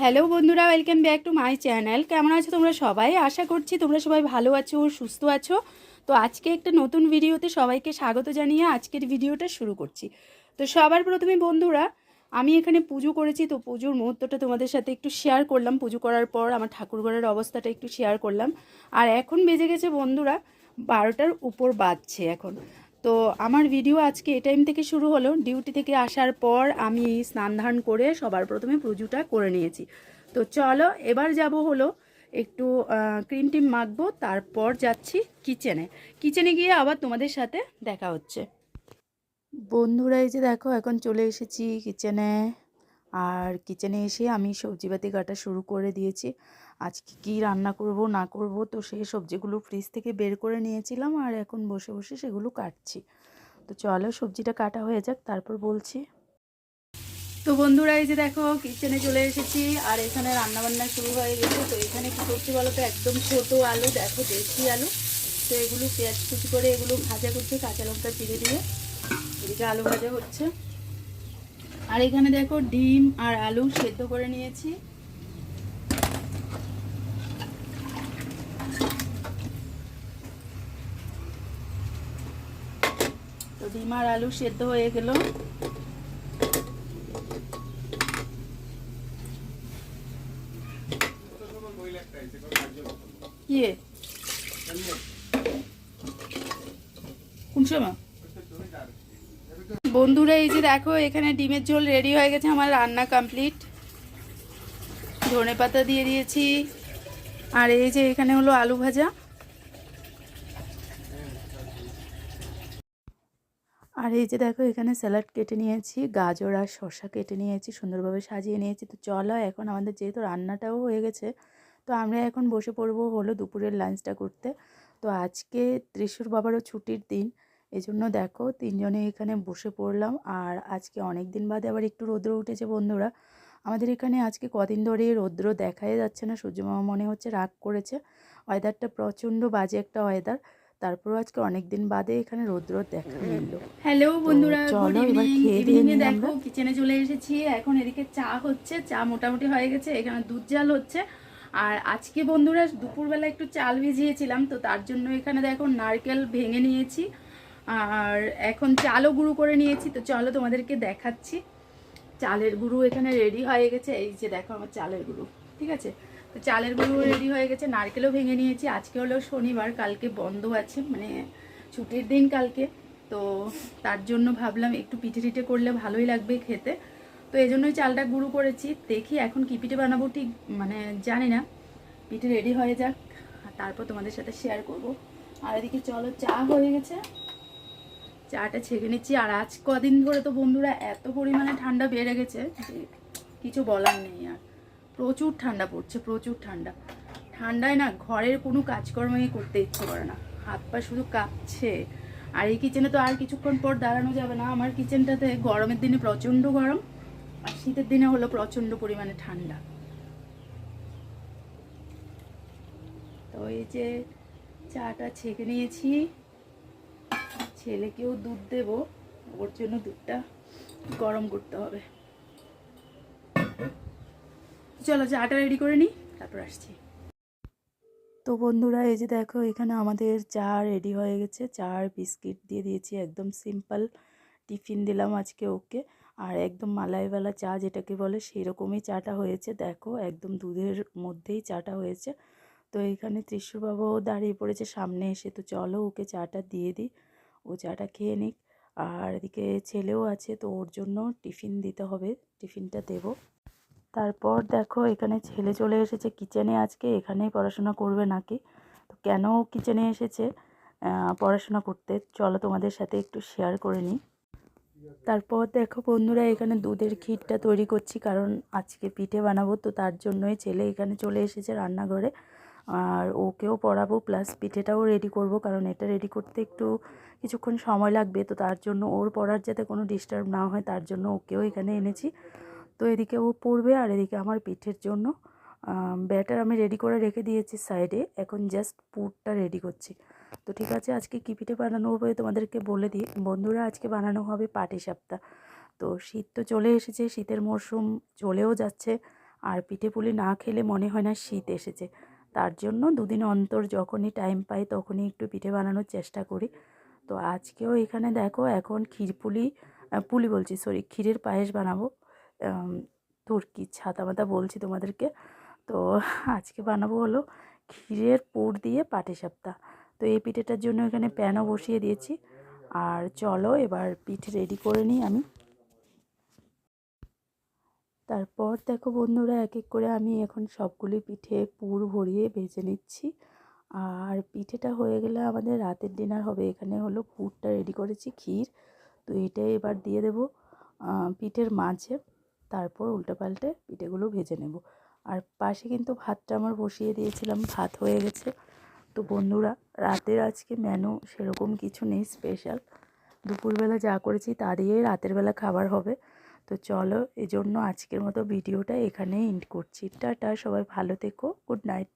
Hello বন্ধুরা, welcome back to my channel. কেমন আছো তোমরা সবাই? আশা করছি তোমরা সবাই ভালো আছো ও সুস্থ আছো। তো আজকে একটা নতুন ভিডিওতে সবাইকে স্বাগত জানিয়ে আজকের ভিডিওটা শুরু করছি। তো সবার প্রথমে বন্ধুরা, আমি এখানে পুজো করেছি, তো পুজোর মুহূর্তটা তোমাদের সাথে একটু শেয়ার করলাম। পুজো করার পর আমার ঠাকুরঘরের অবস্থাটা একটু শেয়ার করলাম। আর এখন বেজে গেছে বন্ধুরা, বারোটার উপর বাজছে এখন। তো আমার ভিডিও আজকে এ টাইম থেকে শুরু হলো। ডিউটি থেকে আসার পর আমি স্নান ধান করে সবার প্রথমে পুজোটা করে নিয়েছি। তো চলো, এবার যাব হলো একটু ক্রিম টিম মাখবো, তারপর যাচ্ছি কিচেনে কিচেনে গিয়ে আবার তোমাদের সাথে দেখা হচ্ছে। বন্ধুরা, এই যে দেখো, এখন চলে এসেছি কিচেনে আর কিচেনে এসে আমি সবজিপাতি কাটা শুরু করে দিয়েছি। আজকে কি রান্না করব, না করব, তো সেই সবজিগুলো ফ্রিজ থেকে বের করে নিয়েছিলাম আর এখন বসে বসে সেগুলো কাটছি। তো চলো সবজিটা কাটা হয়ে যাক, তারপর বলছি। তো বন্ধুরা, এই যে দেখো কিচেনে চলে এসেছি আর এখানে রান্না বান্না শুরু হয়ে গেছে। তো এখানে কি করছি বলো তো, একদম ছোট আলু, দেখো দেশি আলু। তো এগুলো পেঁয়াজ কুচি করে এগুলো ভাজা করছি, কাঁচা লঙ্কা চিড়ে দিয়ে। এদিকে আলু ভাজা হচ্ছে। আর এখানে দেখো ডিম আর আলু সেদ্ধ করে নিয়েছি। তো ডিম আর আলু সেদ্ধ হয়ে গেল। কোন সময়? বন্ধুরা, এই যে দেখো, এখানে ডিমের ঝোল রেডি হয়ে গেছে, আমার রান্না কমপ্লিট ধনে পাতা দিয়ে দিয়েছি। আর এই যে এখানে হলো আলু ভাজা। আর এই যে দেখো, এখানে স্যালাড কেটে নিয়েছি, গাজর আর শসা কেটে নিয়েছি, সুন্দরভাবে সাজিয়ে নিয়েছি। তো চলো, এখন আমাদের যেহেতু রান্নাটাও হয়ে গেছে, তো আমরা এখন বসে পড়ব হলো দুপুরের লাঞ্চটা করতে। তো আজকে ত্রিশুর বাবারও ছুটির দিন এই জন্য দেখো তিনজনে এখানে বসে পড়লাম আর আজকে অনেক দিন বাদে আবার একটু রৌদ্র উঠেছে বন্ধুরা। আমাদের এখানে আজকে কদিন ধরে রৌদ্র দেখাই যাচ্ছে না সূর্যমামা মনে হচ্ছে রাগ করেছে। ওয়েদারটা প্রচণ্ড বাজে একটা ওয়েদার তারপরও আজকে অনেক দিন বাদে এখানে রৌদ্র দেখা মিলল হ্যালো বন্ধুরা চলো এবার খেয়ে দিয়ে দেখো কিচেনে চলে এসেছি এখন এদিকে চা হচ্ছে চা মোটামুটি হয়ে গেছে এখানে দুধ জাল হচ্ছে। আর আজকে বন্ধুরা দুপুরবেলা একটু চাল ভিজিয়েছিলাম তো তার জন্য এখানে দেখো নারকেল ভেঙে নিয়েছি। আর এখন চালও গুঁড়ো করে নিয়েছি, তো চলো তোমাদেরকে দেখাচ্ছি। চালের গুঁড়ো এখানে রেডি হয়ে গেছে, এই যে দেখো আমার চালের গুঁড়ো, ঠিক আছে? তো চালের গুঁড়ো রেডি হয়ে গেছে, নারকেলও ভেঙে নিয়েছি, আজকে হলো শনিবার, কালকে বন্ধ আছে মানে ছুটির দিন কালকে, তো তার জন্য ভাবলাম একটু পিঠে টিঠে করলে ভালোই লাগবে খেতে। তো এই জন্যই চালটা গুঁড়ো করেছি, দেখি এখন কী পিঠে বানাবো ঠিক মানে জানি না। পিঠে রেডি হয়ে যাক তারপর তোমাদের সাথে শেয়ার করব। আর এদিকে চলো, চা হয়ে গেছে। চাটা ছেঁকে নিচ্ছি। আর আজ কদিন ধরে তো বন্ধুরা এত পরিমাণে ঠান্ডা বেড়ে গেছে যে কিছু বলার নেই আর। প্রচুর ঠান্ডা পড়ছে, প্রচুর ঠান্ডা। ঠান্ডায় না ঘরের কোনো কাজকর্মই করতে ইচ্ছে করে না। হাত পা শুধু কাঁপছে। আর এই কিচেনে তো আর কিছুক্ষণ পর দাঁড়ানো যাবে না। আমার কিচেনটাতে গরমের দিনে প্রচণ্ড গরম, আর শীতের দিনে হলো প্রচণ্ড পরিমাণে ঠান্ডা। তো এই যে চাটা ছেঁকে নিয়েছি। ছেলেকেও দুধ দেব, ওর জন্য দুধটা গরম করতে হবে। চলো চাটা রেডি করে নিই তারপর আসছি। তো বন্ধুরা, এই যে দেখো, এখানে আমাদের চা রেডি হয়ে গেছে। চা আর বিস্কিট দিয়ে দিয়েছি, একদম সিম্পল টিফিন দিলাম আজকে ওকে। আর একদম মালাইওয়ালা চা যেটাকে বলে, সেরকমই চাটা হয়েছে। দেখো, একদম দুধের মধ্যেই চাটা হয়েছে। তো এখানে ত্রিশুরবাবুও দাঁড়িয়ে পড়েছে সামনে এসে। তো চলো, ওকে চাটা দিয়ে দিই। ও চাটা খেয়ে নিক। আর এদিকে ছেলেও আছে, তো ওর জন্য টিফিন দিতে হবে, টিফিনটা দেবো। তারপর দেখো, এখানে ছেলে চলে এসেছে কিচেনে আজকে, এখানেই পড়াশোনা করবে নাকি? তো কেন কিচেনে এসেছে? পড়াশোনা করতে। চলো তোমাদের সাথে একটু শেয়ার করে নিই। তারপর দেখো বন্ধুরা, এখানে দুধের ক্ষীরটা তৈরি করছি, কারণ আজকে পিঠে বানাবো, তো তার জন্যই ছেলে এখানে চলে এসেছে রান্নাঘরে। আর ওকেও পড়াবো প্লাস পিঠেটাও রেডি করব, কারণ এটা রেডি করতে একটু কিছুক্ষণ সময় লাগবে। তো তার জন্য ওর পড়ার যাতে কোনো ডিস্টার্ব না হয়, তার জন্য ওকেও এখানে এনেছি। তো এদিকে ও পড়বে আর এদিকে আমার পিঠের জন্য ব্যাটার আমি রেডি করে রেখে দিয়েছি সাইডে এখন জাস্ট পুরটা রেডি করছি। তো ঠিক আছে, আজকে কী পিঠে বানানো হবে তোমাদেরকে বলে দিই। বন্ধুরা, আজকে বানানো হবে পাটি সাপটা। তো শীত তো চলে এসেছে, শীতের মরশুম চলেও যাচ্ছে। আর পিঠে পুলি না খেলে মনে হয় না শীত এসেছে। তার জন্য দুদিন অন্তর যখনই টাইম পাই তখনই একটু পিঠে বানানোর চেষ্টা করি। তো আজকেও এখানে দেখো এখন ক্ষীর পুলি বলছি সরি ক্ষীরের পায়েস বানাবো। তুর্কি ছাতা মাতা বলছি তোমাদেরকে। তো আজকে বানাবো হলো ক্ষীরের পুর দিয়ে পাটিসাপটা তো এই পিঠেটার জন্য এখানে প্যানও বসিয়ে দিয়েছি। আর চলো এবার পিঠ রেডি করে নিই আমি। তারপর দেখো বন্ধুরা এক এক করে আমি এখন সবগুলি পিঠে পুর ভরিয়ে ভেজে নিচ্ছি। আর পিঠেটা হয়ে গেলে আমাদের রাতের ডিনার হবে। এখানে হলো পুরটা রেডি করেছি, ক্ষীর। তো এটাই এবার দিয়ে দেবো পিঠের মাঝে। তারপর উল্টে পাল্টে পিঠেগুলো ভেজে নেব। আর পাশে কিন্তু ভাতটা আমার বসিয়ে দিয়েছিলাম, ভাত হয়ে গেছে। তো বন্ধুরা, রাতের আজকে মেনু সেরকম কিছু নেই স্পেশাল দুপুরবেলা যা করেছি তা দিয়েই রাতের বেলা খাবার হবে। তো চলো, এজন্য আজকের মতো ভিডিওটা এখানেই এন্ড করছি। টাটা, সবাই ভালো থেকো গুড নাইট